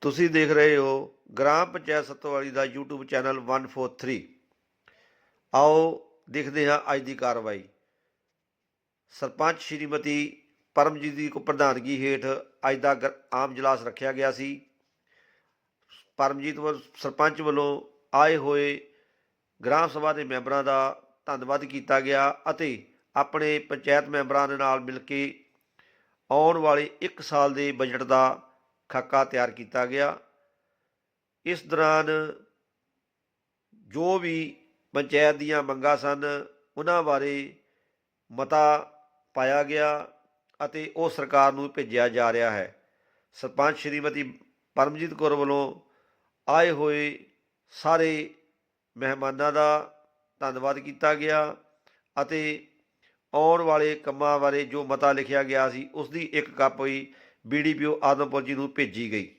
ਤੁਸੀਂ ਦੇਖ ਰਹੇ ਹੋ ਗ੍ਰਾਮ ਪੰਚਾਇਤ ਸਤੋਵਾਲੀ ਦਾ YouTube ਚੈਨਲ 143 ਆਓ ਦੇਖਦੇ ਹਾਂ ਅੱਜ ਦੀ ਕਾਰਵਾਈ। ਸਰਪੰਚ ਸ਼੍ਰੀਮਤੀ ਪਰਮਜੀਤ ਦੀ ਕੋ ਪ੍ਰਧਾਨਗੀ ਹੇਠ ਅੱਜ ਦਾ ਗ- ਆਮ ਜਲਾਸ ਰੱਖਿਆ ਗਿਆ ਸੀ। ਪਰਮਜੀਤ ਵੱਲ ਸਰਪੰਚ ਵੱਲੋਂ ਆਏ ਹੋਏ ਗ੍ਰਾਮ ਸਭਾ ਦੇ ਮੈਂਬਰਾਂ ਦਾ ਧੰਨਵਾਦ ਕੀਤਾ ਗਿਆ ਅਤੇ ਆਪਣੇ ਪੰਚਾਇਤ ਮੈਂਬਰਾਂ ਦੇ ਨਾਲ ਮਿਲ ਕੇ ਆਉਣ ਵਾਲੇ 1 ਸਾਲ ਦੇ ਬਜਟ ਦਾ ਖਾਕਾ ਤਿਆਰ ਕੀਤਾ ਗਿਆ। ਇਸ ਦੌਰਾਨ ਜੋ ਵੀ ਪੰਚਾਇਤ ਦੀਆਂ ਮੰਗਾਂ ਸਨ, ਉਹਨਾਂ ਬਾਰੇ ਮਤਾ ਪਾਇਆ ਗਿਆ ਅਤੇ ਉਹ ਸਰਕਾਰ ਨੂੰ ਭੇਜਿਆ ਜਾ ਰਿਹਾ ਹੈ। ਸਰਪੰਚ ਸ਼੍ਰੀਮਤੀ ਪਰਮਜੀਤ ਕੌਰ ਵੱਲੋਂ ਆਏ ਹੋਏ ਸਾਰੇ ਮਹਿਮਾਨਾਂ ਦਾ ਧੰਨਵਾਦ ਕੀਤਾ ਗਿਆ ਅਤੇ ਆਉਣ ਵਾਲੇ ਕੰਮਾਂ ਬਾਰੇ ਜੋ ਮਤਾ ਲਿਖਿਆ ਗਿਆ ਸੀ, ਉਸ ਦੀ ਇੱਕ ਕਾਪੀ ਬੀਡੀਪੀਓ ਆਦਮਪੁਰ ਜੀ ਨੂੰ ਭੇਜੀ ਗਈ।